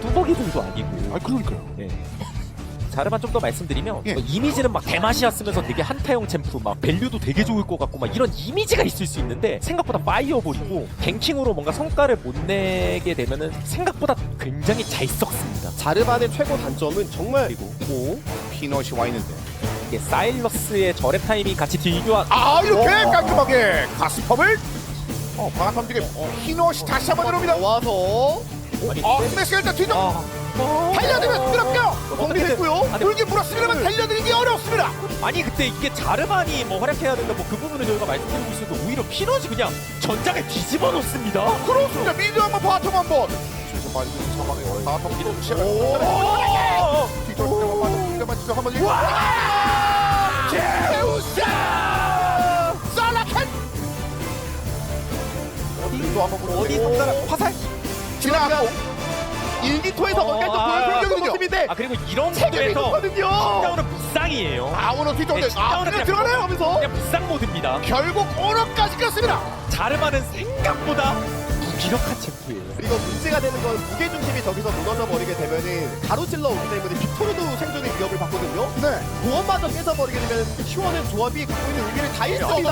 뚜벅이들도 아니고. 아 그러니까요. 네. 자르만 좀 더 말씀드리면 예. 뭐 이미지는 막 대마시아 쓰면서 되게 한타형 챔프 막 밸류도 되게 좋을 것 같고 막 이런 이미지가 있을 수 있는데 생각보다 파이어볼이고 뱅킹으로 뭔가 성과를 못 내게 되면은 생각보다 굉장히 잘 썩습니다. 자르반의 최고 단점은 정말 그리고 오 피넛이 와 있는데. 이게 사일러스의 저랩 타이밍 같이 딜교환 아 이렇게 와. 깔끔하게 가스펌을 어 중에 피넛이 다시 한번 들어옵니다. 와서 아니, 어 스매시가 일단 아, 달려들면. 정리됐고요. 아니, 물기 물었습니다만 달려들기 어렵습니다. 아니 그때 이게 자르반이 뭐 활약해야 된다 뭐 그 부분을 저희가 말씀드리고 있어도 오히려 피너지 그냥 전장에 뒤집어 놓습니다. 그렇습니다. 미드 한번 바텀 한번. 최소 빨리 상황에 바텀 미드 시작. 오! 뒤쪽 한번 맞죠 한번. 와! 제우스! 살라켄! 어디도 한번 보고 어디 손가락 화살? 지나가고 일기토에서 뭔가 좀 아, 보여주는 그렇군요. 모습인데 아 그리고 이런 체격이 구도에서 높거든요. 신다운은 무쌍이에요. 아 오너 뒤쪽 네, 아 그냥 그냥 들어가네요 하면서 그냥 무쌍 모드입니다. 결국 오너까지 갔습니다. 자르반은 생각보다 무기력한 챔프예요. 그리고 문제가 되는 건 무게 중심이 저기서 무너져 버리게 되면은 가로질러 오기 때문에 빅토르도 생존의 위협을 받거든요. 네. 보험마저 깨져버리게 되면 T1은 조합이 갖고 있는 의미를 다 잃습니다.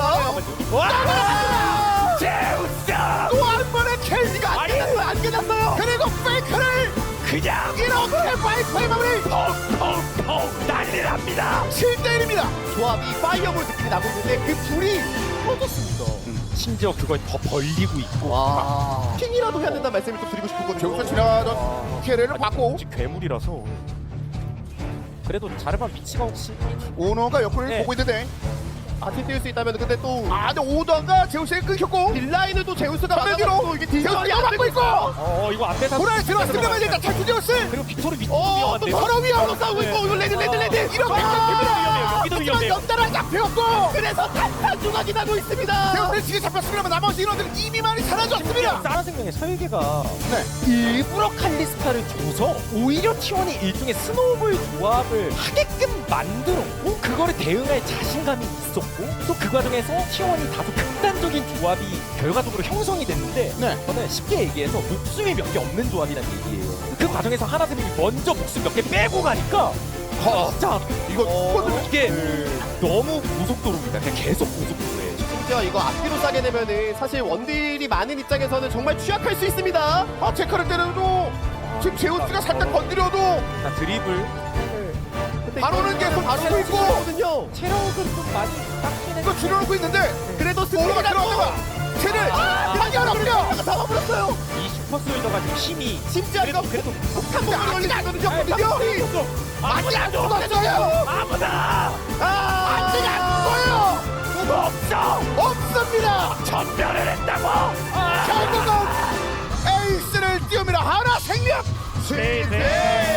와! 그냥 이렇게 파이크의 마무리 펑펑펑 난리납니다. 7대1입니다. 조합이 파이어볼 느낌이 나고 있는데 그 불이 꺼졌습니다. 심지어 그걸 더 벌리고 있고 와. 킹이라도 해야 된다는 말씀을 좀 드리고 싶었거든요. 저기서 지나가던 피해를 받고 혹시 괴물이라서 그래도 자르반 위치가 혹시 오너가 옆을 네. 보고 있는데 같이 뛸수 있다면 근데 또 아 근데 오너가 제우스에 끊겼고 딜라인을 또 제우스가 막아가지고 이게 제우스 안 막고 되고 있고 있어. 어 이거 앞에서 보라에 들어왔습니다만 일단 탈출 제우스 그리고 빅토르 위치 어, 또? 서로 위험으로 네. 싸우고 있고 이거 레드 레드 레드 이렇게 위험해요, 됩니다. 여기도 하지만 위험해요. 연달아 잡혔고 그래서 탄탄 조각이 나고 있습니다. 제우스는 지금 잡혔습니다만 나머지 인원들은 이미 많이 사라졌습니다 사라 생명의 설계가 네. 일부러 칼리스타를 줘서 오히려 T1이 일종의 스노우볼 조합을 하게끔 만들었고 그거를 대응할 자신감이 있었고 또 그 과정에서 T1이 다소 극단적인 조합이 결과적으로 형성이 됐는데 네. 저는 쉽게 얘기해서 목숨이 몇 개 없는 조합이라는 얘기예요 그 과정에서 하나쌤이 먼저 목숨 몇 개 빼고 가니까 허. 진짜 이거 어, 이게 너무 고속도로입니다 그냥 계속 고속도로예요 심지어 이거 앞뒤로 싸게 되면은 사실 원딜이 많은 입장에서는 정말 취약할 수 있습니다. 아 체크를 때려도 지금 제우스가 살짝 건드려도 자 드리블 근데 바로는 계속 바로 치고 있고. 있거든요. 체력은 좀 많이 깎이는 이거 줄여놓고 있는데 그래도 체를 아, 하기 어렵죠 잡아버렸어요. 이 지금 힘이 심지어 이거 그래도 폭탄 걸리거든요. 던졌거든요 아직 안 쏟아져요? 아무나 아직 안 보여요! 없어? 없습니다! 전멸을 했다고? 결국은 에이스를 띄웁니다 하나 생명! 네, 네.